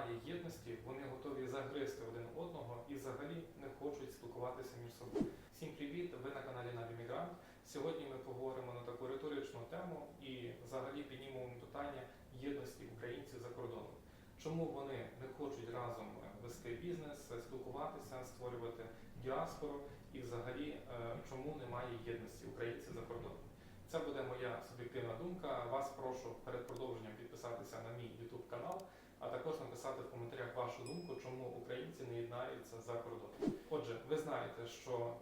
немає єдності, вони готові загризти один одного і взагалі не хочуть спілкуватися між собою. Всім привіт! Ви на каналі Наві Мігрант. Сьогодні ми поговоримо на таку риторичну тему і взагалі піднімемо питання єдності українців за кордоном. Чому вони не хочуть разом вести бізнес, спілкуватися, створювати діаспору і взагалі е, чому немає єдності українців за кордоном? Це буде моя суб'єктивна думка. Вас прошу перед продовженням підписатися на мій YouTube канал, а також написати в коментарях вашу думку, чому українці не єднаються за кордоном. Отже, ви знаєте, що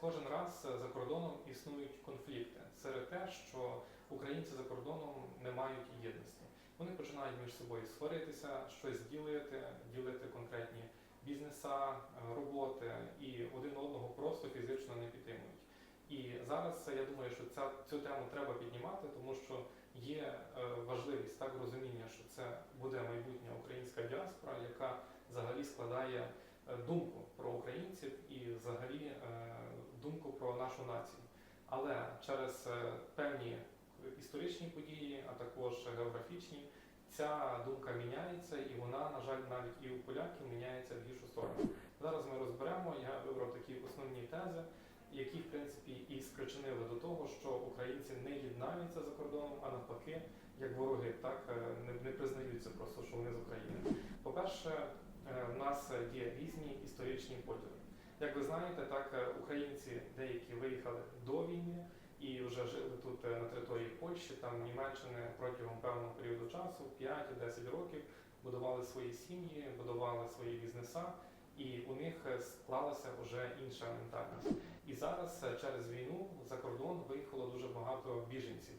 кожен раз за кордоном існують конфлікти серед те, що українці за кордоном не мають єдності. Вони починають між собою сваритися, щось ділити, ділити конкретні бізнеса, роботи, і один одного просто фізично не підтримують. І зараз я думаю, що ця, цю тему треба піднімати, тому що є е, важливість так розуміння, що це буде майбутня українська діаспора, яка взагалі складає е, думку про українців і взагалі е, думку про нашу націю. Але через певні історичні події, а також географічні, ця думка міняється, і вона, на жаль, навіть і у поляків міняється в гіршу сторону. Зараз ми розберемо. Я вибрав такі основні тези, які в принципі і спричинили до того, що українці не єднаються за кордоном, а навпаки, як вороги, так е, не, признаються просто, що вони з України. По-перше, е, в нас є різні історичні поділи. Як ви знаєте, так е, українці деякі виїхали до війни і вже жили тут на території Польщі, там Німеччини протягом певного періоду часу, 5-10 років, будували свої сім'ї, будували свої бізнеса, і у них е, склалася вже інша ментальність. І зараз е, через війну за кордон виїхало дуже багато біженців,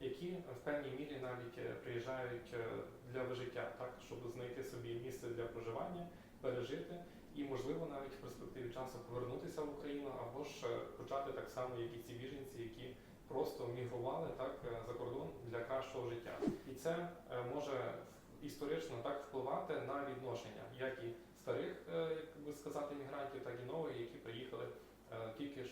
які в певній мірі навіть е, приїжджають для вижиття, так щоб знайти собі місце для проживання, пережити і, можливо, навіть в перспективі часу повернутися в Україну або ж почати так само, як і ці біженці, які просто мігрували так за кордон для кращого життя. І це може історично так впливати на відношення, як і старих, е, як би сказати, мігрантів, так і нових, які приїхали е, тільки ж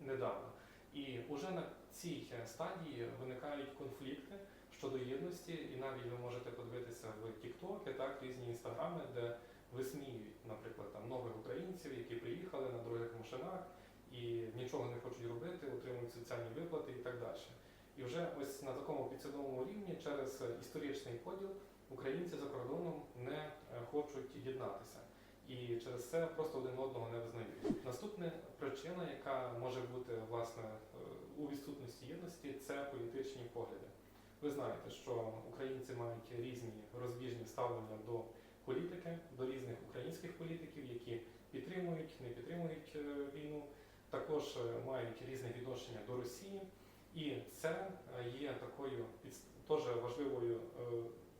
недавно. І вже на цій е, стадії виникають конфлікти щодо єдності, і навіть ви можете подивитися в Тіктоки, так різні інстаграми, де висміюють, наприклад, там нових українців, які приїхали на дорогих машинах і нічого не хочуть робити, отримують соціальні виплати і так далі. І вже ось на такому підсвідомому рівні через е, історичний поділ українці за кордоном не е, хочуть єднатися. І через це просто один одного не визнають. Наступна причина, яка може бути власне е, у відсутності єдності, це політичні погляди. Ви знаєте, що українці мають різні розбіжні ставлення до політики, до різних українських політиків, які підтримують, не підтримують е, війну, також мають різне відношення до Росії. І це є такою теж важливою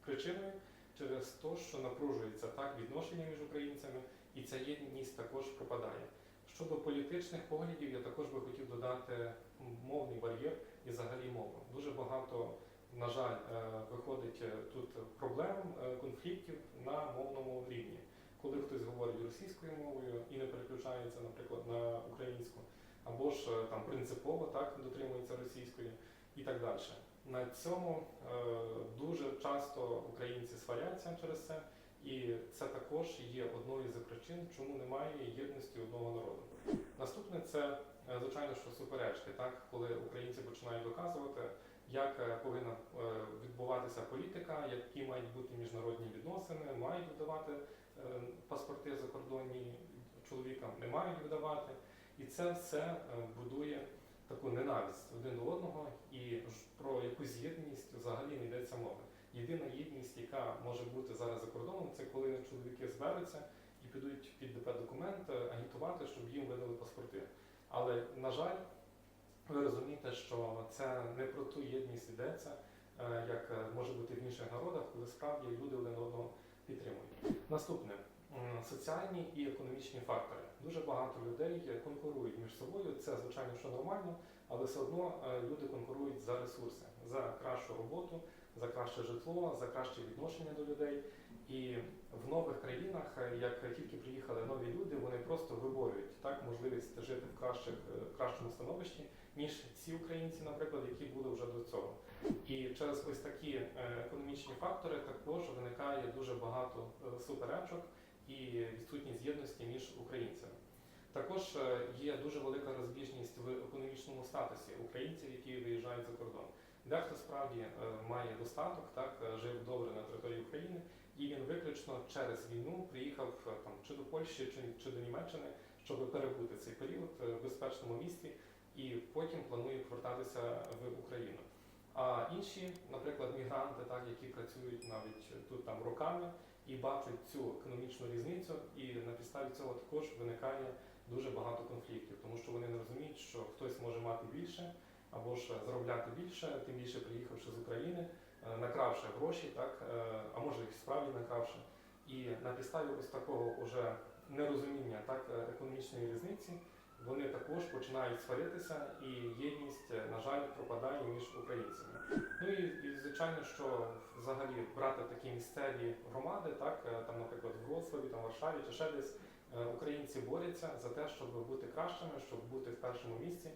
причиною через те, що напружується так відношення між українцями, і ця єдність також пропадає. Щодо політичних поглядів, я також би хотів додати мовний бар'єр і взагалі мову. Дуже багато, на жаль, е, виходить е, тут проблем, е, конфліктів на мовному рівні. Коли хтось говорить російською мовою і не переключається, наприклад, на українську, або ж там принципово так дотримується російської і так далі. На цьому е, дуже часто українці сваряться через це, і це також є одною з причин, чому немає єдності одного народу. Наступне це е, звичайно, що суперечки, так? Коли українці починають доказувати, як е, повинна відбуватися політика, які мають бути міжнародні відносини, мають видавати паспорти закордонні чоловікам, не мають видавати, і це все будує таку ненависть один до одного, і про якусь єдність взагалі не йдеться мови. Єдина єдність, яка може бути зараз за кордоном, це коли чоловіки зберуться і підуть під ДП документ е, агітувати, щоб їм видали паспорти. Але на жаль, ви розумієте, що це не про ту єдність йдеться, е, як е, може бути в інших народах, коли справді люди один одного підтримують. Наступне соціальні і економічні фактори. Дуже багато людей е, конкурують між собою. Це звичайно, що нормально, але все одно е, люди конкурують за ресурси, за кращу роботу, за краще житло, за краще відношення до людей. І в нових країнах, е, як тільки приїхали нові люди, вони просто виборюють так можливість жити в кращих, е, кращому становищі, ніж ці українці, наприклад, які були вже до цього. І через ось такі е, економічні фактори також виникає дуже багато е, суперечок і відсутність єдності між українцями. Також е, є дуже велика розбіжність в економічному статусі українців, які виїжджають за кордон. Дехто справді е, має достаток, так е, жив добре на території України, і він виключно через війну приїхав там чи до Польщі, чи, чи до Німеччини, щоб перебути цей період в безпечному місті, і потім планує повертатися в Україну. А інші, наприклад, мігранти, так які працюють навіть тут там роками і бачать цю економічну різницю, і на підставі цього також виникає дуже багато конфліктів, тому що вони не розуміють, що хтось може мати більше або ж заробляти більше, тим більше приїхавши з України, е, накравши гроші, так е, а може і справді накравши. І на підставі ось такого уже нерозуміння так е, економічної різниці. Вони також починають сваритися, і єдність, на пропадає між українцями. Ну і, і звичайно, що взагалі брати такі місцеві громади, так е, там, наприклад, в Вроцлаві, там Варшаві чи ще десь е, українці борються за те, щоб бути кращими, щоб бути в першому місці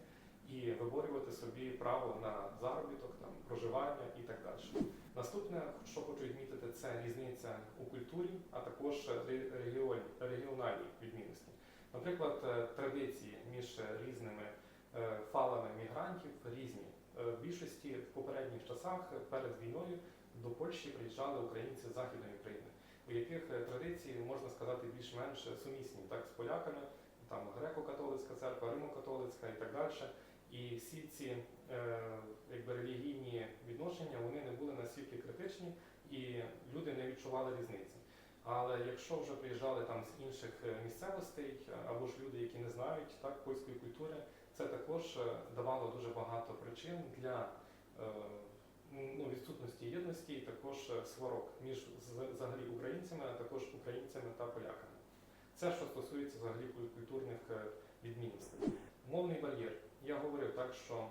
і виборювати собі право на заробіток, там проживання і так далі. Наступне, що хочу відмітити, це різниця у культурі, а також ре- регіональні відмінності. Наприклад, е, традиції між різними фалами мігрантів різні. Е, В більшості в попередніх часах е, перед війною до Польщі приїжджали українці з Західної України, у яких е, традиції можна сказати більш-менш сумісні, так з поляками, там греко-католицька церква, римо-католицька і так далі. І всі ці е, якби релігійні відношення вони не були настільки критичні, і люди не відчували різниці. Але якщо вже приїжджали там з інших е, місцевостей е, або ж люди, які не знають так польської культури, це також е, давало дуже багато причин для е, ну, відсутності єдності і також е, сварок між взагалі українцями, а також українцями та поляками. Це що стосується взагалі культурних відмінностей. Мовний бар'єр. Я говорив так, що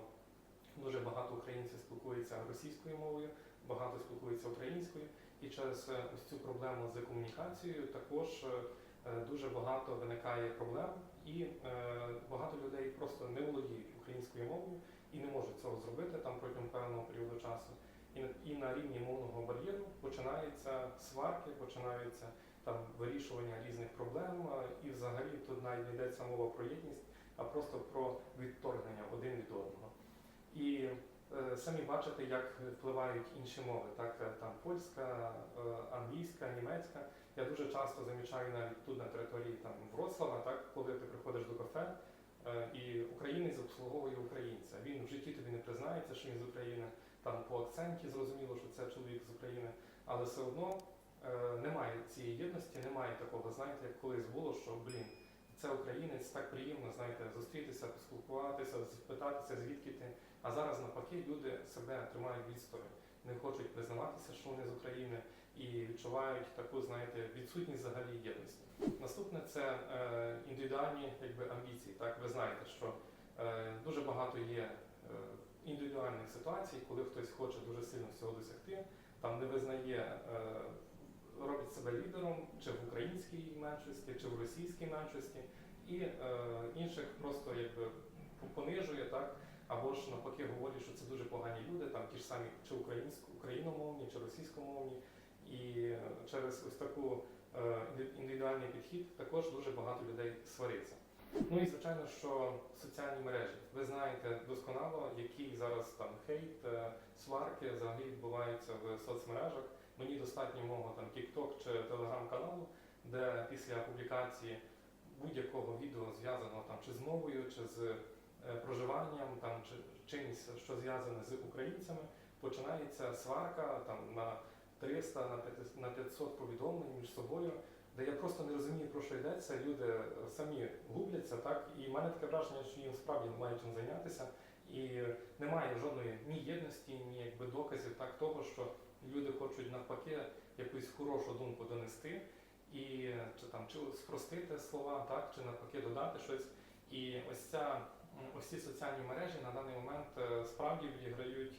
дуже багато українців спілкуються російською мовою, багато спілкуються українською, і через ось цю проблему з комунікацією також дуже багато виникає проблем, і е, багато людей просто не володіють українською мовою і не можуть цього зробити там протягом певного періоду часу. І, і на рівні мовного бар'єру починаються сварки, починаються там вирішування різних проблем, і взагалі тут навіть не йдеться мова про єдність, а просто про відторгнення один від одного. І самі бачите, як впливають інші мови, так е, там польська, е, англійська, німецька. Я дуже часто замічаю навіть тут на території там Вроцлава, так коли ти приходиш до кафе, е, і українець обслуговує українця. Він в житті тобі не признається, що він з України. Там по акценті зрозуміло, що це чоловік з України, але все одно е, немає цієї єдності, немає такого, знаєте, як колись було, що блін, це українець, так приємно, знаєте, зустрітися, поспілкуватися, спитатися, звідки ти. А зараз навпаки люди себе тримають відсторонь, не хочуть признаватися, що вони з України, і відчувають таку, знаєте, відсутність взагалі єдності. Наступне це е, індивідуальні якби, амбіції. Так, ви знаєте, що е, дуже багато є е, індивідуальних ситуацій, коли хтось хоче дуже сильно всього досягти, там не визнає, е, робить себе лідером чи в українській меншості, чи в російській меншості, і е, інших просто якби понижує, так, або ж навпаки говорить, що це дуже погані люди, там ті ж самі чи україномовні, чи російськомовні. І е, через ось таку е, індивідуальний підхід також дуже багато людей свариться. Ну і звичайно, що соціальні мережі. Ви знаєте досконало, який зараз там хейт, е, сварки взагалі відбуваються в соцмережах. Мені достатньо мого там TikTok чи Telegram каналу, де після публікації будь-якого відео зв'язаного там чи з мовою, чи з е, проживанням, там чи чимось, що зв'язане з українцями, починається сварка там на 300, на 500 повідомлень між собою, де я просто не розумію, про що йдеться. Люди самі губляться, так і в мене таке враження, що їм справді немає чим зайнятися, і немає жодної ні єдності, ні якби доказів так того, що люди хочуть навпаки якусь хорошу думку донести, і чи там чи спростити слова, так чи навпаки додати щось. І ось ця ось ці соціальні мережі на даний момент е, справді відіграють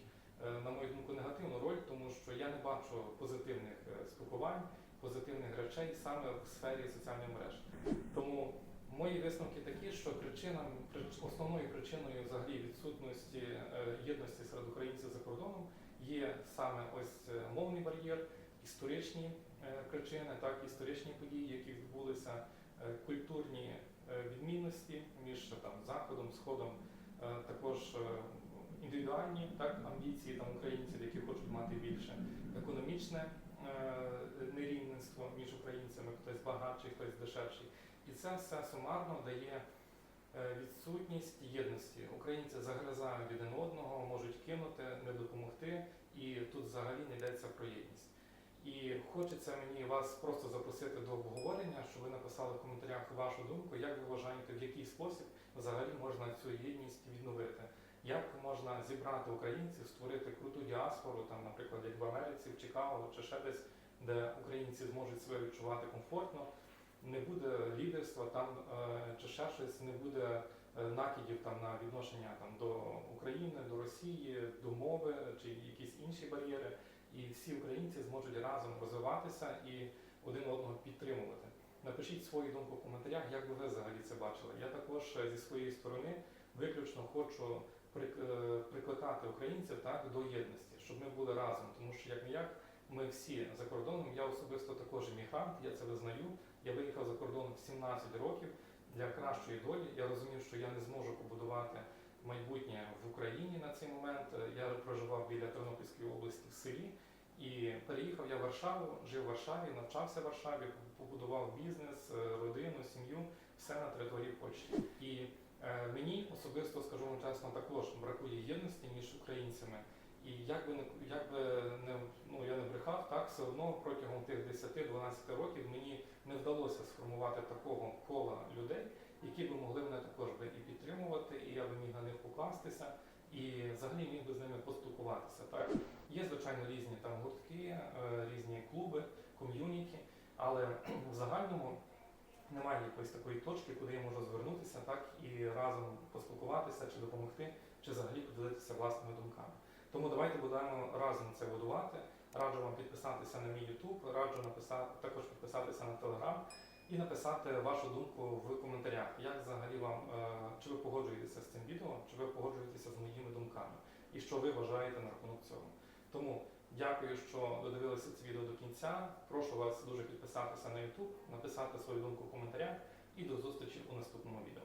е, на мою думку, негативну роль, тому що я не бачу позитивних е, спілкувань, позитивних речей саме в сфері соціальних мереж. Тому мої висновки такі, що причинам, основною причиною взагалі відсутності е, єдності серед українців за кордоном є саме ось е, мовний бар'єр, історичні е, причини, так, історичні події, які відбулися, е, культурні е, відмінності між там, Заходом, Сходом, е, також е, індивідуальні так, амбіції там, українців, які хочуть мати більше, економічне е, нерівництво між українцями, хтось багатший, хтось дешевший. І це все сумарно дає е, відсутність єдності. Українці загризають один одного, можуть кинути, не допомогти, і тут взагалі не йдеться про єдність. І хочеться мені вас просто запросити до обговорення, щоб ви написали в коментарях вашу думку, як ви вважаєте, в який спосіб взагалі можна цю єдність відновити. Як можна зібрати українців, створити круту діаспору, там, наприклад, як в Америці, в Чикаго чи ще десь, де українці зможуть себе відчувати комфортно, не буде лідерства там е, чи ще щось, не буде е, накидів там на відношення там до України, до Росії, до мови чи якісь інші бар'єри. І всі українці зможуть разом розвиватися і один одного підтримувати. Напишіть свою думку в коментарях, як би ви взагалі це бачили. Я також е, зі своєї сторони виключно хочу е, прикликати українців так до єдності, щоб ми були разом, тому що як не як ми всі за кордоном. Я особисто також емігрант, я це визнаю. Я виїхав за кордон в 17 років для кращої долі. Я розумів, що я не зможу побудувати майбутнє в Україні на цей момент. Біля Тернопільської області в селі. І переїхав я в Варшаву, жив в Варшаві, навчався в Варшаві, побудував бізнес, е, родину, сім'ю, все на території Польщі. І е, мені особисто, скажу вам чесно, також бракує єдності між українцями. І як би не як би не ну я не брехав, так все одно протягом тих 10-12 років мені не вдалося сформувати такого кола людей, які би могли мене також би і підтримувати, і я би міг на них покластися, і взагалі міг би з ними поспілкуватися. Так є звичайно різні там гуртки, е, різні клуби, ком'юніті, але в загальному немає якоїсь такої точки, куди я можу звернутися, так і разом поспілкуватися чи допомогти, чи взагалі поділитися власними думками. Тому давайте будемо разом це будувати. Раджу вам підписатися на мій YouTube, раджу написати також підписатися на Telegram і написати вашу думку в коментарях, як взагалі вам е, чи ви погоджуєтеся з цим відео, чи ви погоджуєтеся з моїми думками, і що ви вважаєте на рахунок цього. Тому дякую, що додивилися це відео до кінця. Прошу вас дуже підписатися на YouTube, написати свою думку в коментарях і до зустрічі у наступному відео.